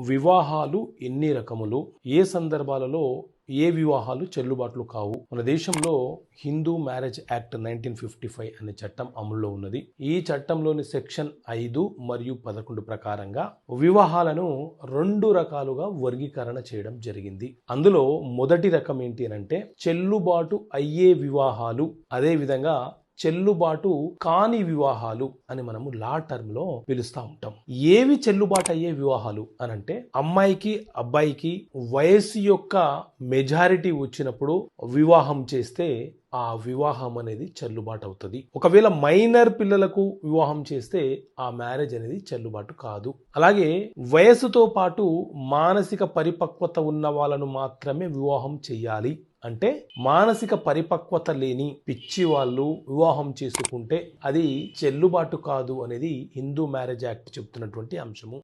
వివాహాలు ఎన్ని రకములు? ఏ సందర్భాలలో ఏ వివాహాలు చెల్లుబాట్లు కావు? మన దేశంలో Hindu marriage act nineteen fifty five అనే చట్టం అమల్లో ఉన్నది. ఈ చట్టంలోని సెక్షన్ ఐదు మరియు పదకొండు ప్రకారంగా వివాహాలను రెండు రకాలుగా వర్గీకరణ చేయడం జరిగింది. అందులో మొదటి రకం ఏంటి అని అంటే చెల్లుబాటు అయ్యే వివాహాలు. అదే విధంగా చెల్లుబాటు కాని వివాహాలు అని మనము లా టర్మ్లో పిలుస్తా ఉంటాం. ఏవి చెల్లుబాటు అయ్యే వివాహాలు అని అంటే అమ్మాయికి అబ్బాయికి వయసు యొక్క మెజారిటీ వచ్చినప్పుడు వివాహం చేస్తే ఆ వివాహం అనేది చెల్లుబాటు అవుతుంది. ఒకవేళ మైనర్ పిల్లలకు వివాహం చేస్తే ఆ మ్యారేజ్ అనేది చెల్లుబాటు కాదు. అలాగే వయసుతో పాటు మానసిక పరిపక్వత ఉన్న వాళ్ళను మాత్రమే వివాహం చేయాలి. అంటే మానసిక పరిపక్వత లేని పిచ్చి వాళ్ళు వివాహం చేసుకుంటే అది చెల్లుబాటు కాదు అనేది హిందూ మ్యారేజ్ యాక్ట్ చెప్తున్నటువంటి అంశము.